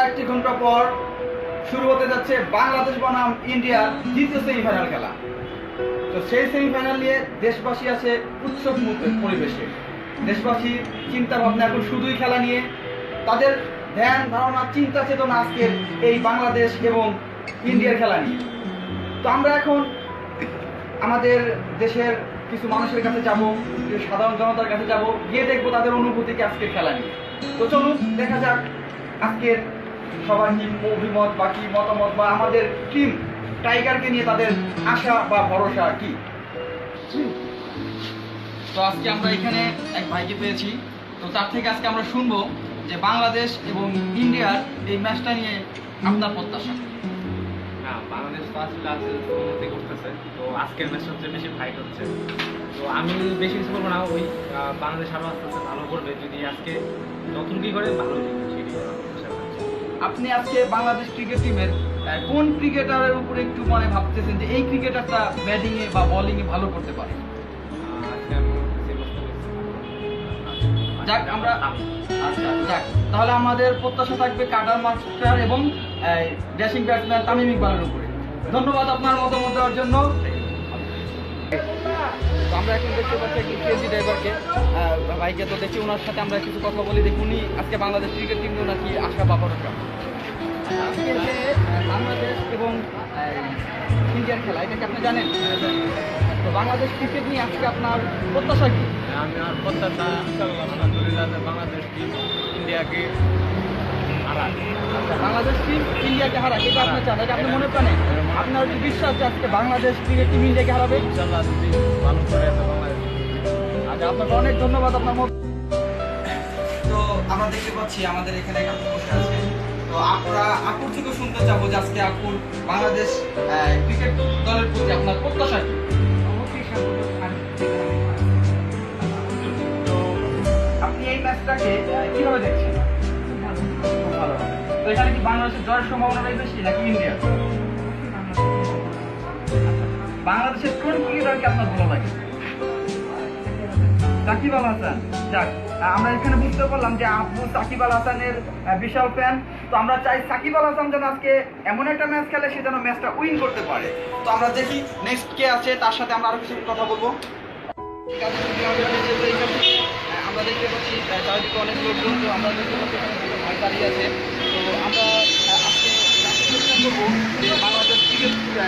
কয়েকটি ঘণ্টা পর শুরু হতে যাচ্ছে বাংলাদেশ বনাম ইন্ডিয়ার দ্বিতীয় সেমিফাইনাল খেলা। তো সেই সেমিফাইনাল নিয়ে দেশবাসী আছে উৎসব পরিবেশে। দেশবাসী চিন্তা ভাবনা এখন শুধুই খেলা নিয়ে। তাদের ধ্যান, ধারণা, চিন্তা, চেতনা আজকের এই বাংলাদেশ এবং ইন্ডিয়ার খেলা নিয়ে। তো আমরা এখন আমাদের দেশের কিছু মানুষের কাছে যাব সাধারণ জনতার কাছে যাব, গিয়ে দেখব তাদের অনুভূতিকে আজকের খেলা নিয়ে। তো চলুন, দেখা যাক আজকের সবার কি অভিমত বা কি মতামত বা আমাদের টিম টাইগারকে নিয়ে তাদের আশা বা ভরসা কি? তো আজকে আমরা এখানে এক ভাইকে পেয়েছি। তো তার থেকে আজকে আমরা শুনব যে বাংলাদেশ এবং ইন্ডিয়ার এই ম্যাচটা নিয়ে আপনার প্রত্যাশা। না বাংলাদেশ তো আসলে আছে উন্নতি করতেছে। তো আজকের ম্যাচ সবচেয়ে বেশি ফাইট হচ্ছে। তো আমি বেশি কিছু বলব না ওই বাংলাদেশ আরও আস্তে আস্তে ভালো করবে। যদি আজকে যতটুকুই করে ভালো সেটাই। আপনি আজকে বাংলাদেশ ক্রিকেট টিমের কোন ক্রিকেটারের উপরে একটু মানে ভাবতেছেন যে এই ক্রিকেটারটা ব্যাটিং এ বা বোলিং এ ভালো করতে পারে? পারছি। যাক আমরা আচ্ছা যাক তাহলে আমাদের প্রত্যাশা থাকবে কাটার মাস্টার এবং ড্যাশিং ব্যাটসম্যান তামিম ইকবালের উপরে। ধন্যবাদ আপনার মতামত দেওয়ার জন্য। তো আমরা এখন দেখতে পাচ্ছি একজন কেজি ড্রাইভারকে ভাইকে তো দেখি ওনার সাথে আমরা কিছু কথা বলি, দেখি উনি আজকে বাংলাদেশ ক্রিকেট টিম নাকি আশা বা আজকে বাংলাদেশ এবং ইন্ডিয়ার খেলা, এটা কি আপনি জানেন? তো বাংলাদেশ ক্রিকেট নিয়ে আজকে আপনার প্রত্যাশা কি? আমি আমার প্রত্যাশা আলহামদুলিল্লাহ বাংলাদেশ টিম ইন্ডিয়াকে হারায় আচ্ছা, বাংলাদেশ টিম ইন্ডিয়াকে হারায় এটা আপনি চান এটা আপনি মনে প্রাণে? আপনার কি বিশ্বাস যে আজকে বাংলাদেশ ক্রিকেট টিম ইন্ডিয়াকে হারাবে? আচ্ছা আপনাকে অনেক ধন্যবাদ আপনার মত তো আমরা দেখতে পাচ্ছি আমাদের এখানে একটা বসে আছে। তো আমরা আপুর থেকে শুনতে চাবো যে আজকে আপুর বাংলাদেশ ক্রিকেট দলের প্রতি আপনার প্রত্যাশা কি? আপনি এই ম্যাচটাকে কীভাবে দেখছেন? এখানে কি বাংলাদেশের জয়ের সম্ভাবনাটাই বেশি নাকি ইন্ডিয়ার বাংলাদেশের কোন ক্রিকেটারকে আপনার ভালো লাগে? সাকিব আল হাসান, যাক আমরা এখানে বুঝতে পারলাম যে আপু সাকিব আল হাসানের বিশাল ফ্যান তো আমরা চাই সাকিব আল হাসান যেন আজকে এমন একটা ম্যাচ খেলে সে যেন ম্যাচটা উইন করতে পারে। তো আমরা দেখি নেক্সট কে আছে, তার সাথে আমরা আরও কিছু কথা বলব। আমরা দেখতে পাচ্ছি চারিদিকে অনেক লোকজন, তো আমরা দেখতে পাচ্ছি দাঁড়িয়ে আছে।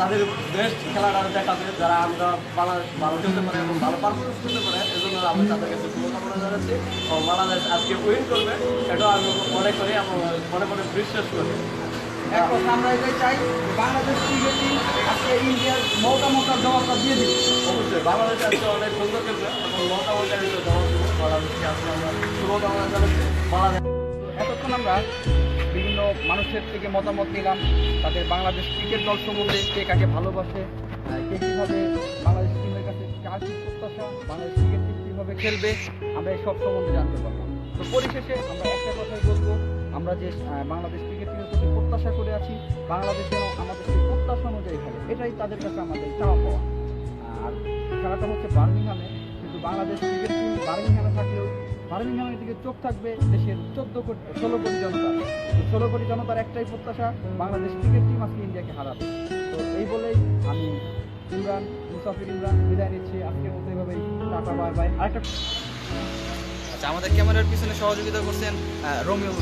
তাদের বেস্ট খেলাটা দেখাবে যারা আমরা বাংলাদেশ ভালো খেলতে পারে এবং ভালো পারফরমেন্স করতে পারে এজন্য আমি তাদের কাছে শুভকামনা জানাচ্ছি এবং বাংলাদেশ আজকে উইন করবে এটাও আমি মনে করি এবং মনে মনে বিশ্বাস করি। এক কথা আমরা এটাই চাই বাংলাদেশ ক্রিকেট টিম আজকে ইন্ডিয়ার মৌকা মৌকার জবাবটা দিয়ে দিবে অবশ্যই বাংলাদেশ আজকে অনেক সুন্দর খেলবে এবং মোটামুটি জবাব দেবে। বাংলাদেশকে আজকে আমরা শুভকামনা জানাচ্ছি বাংলাদেশ এতক্ষণ আমরা মানুষের থেকে মতামত নিলাম। তাদের বাংলাদেশ ক্রিকেট দল সম্বন্ধে কে কাকে ভালোবাসে কে কীভাবে বাংলাদেশ টিমের কাছে কার কী প্রত্যাশা, বাংলাদেশ ক্রিকেট টিম কীভাবে খেলবে, আমরা এই সব সম্বন্ধে জানতে পারলাম। তো পরিশেষে আমরা একটা কথাই বলব, আমরা যে বাংলাদেশ ক্রিকেট টিমের প্রতি প্রত্যাশা করে আছি, বাংলাদেশ যেন আমাদের সেই প্রত্যাশা অনুযায়ী খেলে। এটাই তাদের কাছে আমাদের চাওয়া পাওয়া। আর খেলাটা হচ্ছে বার্মিংহামে, কিন্তু বাংলাদেশ ক্রিকেট টিম বার্মিংহামে থাকলেও বার্মিংহামের দিকে চোখ থাকবে দেশের চোদ্দ কোটি, ষোলো কোটি জনতা। ষোলো কোটি জনতার একটাই প্রত্যাশা, বাংলাদেশ ক্রিকেট টিম আজকে ইন্ডিয়াকে হারাবে। তো এই বলেই আমি ইমরান, মুসাফির ইমরান বিদায় নিচ্ছি। আজকের মতো এভাবেই টাটা, বাই বাই। আরেকটা আচ্ছা আমাদের ক্যামেরার পিছনে সহযোগিতা করছেন রোমিও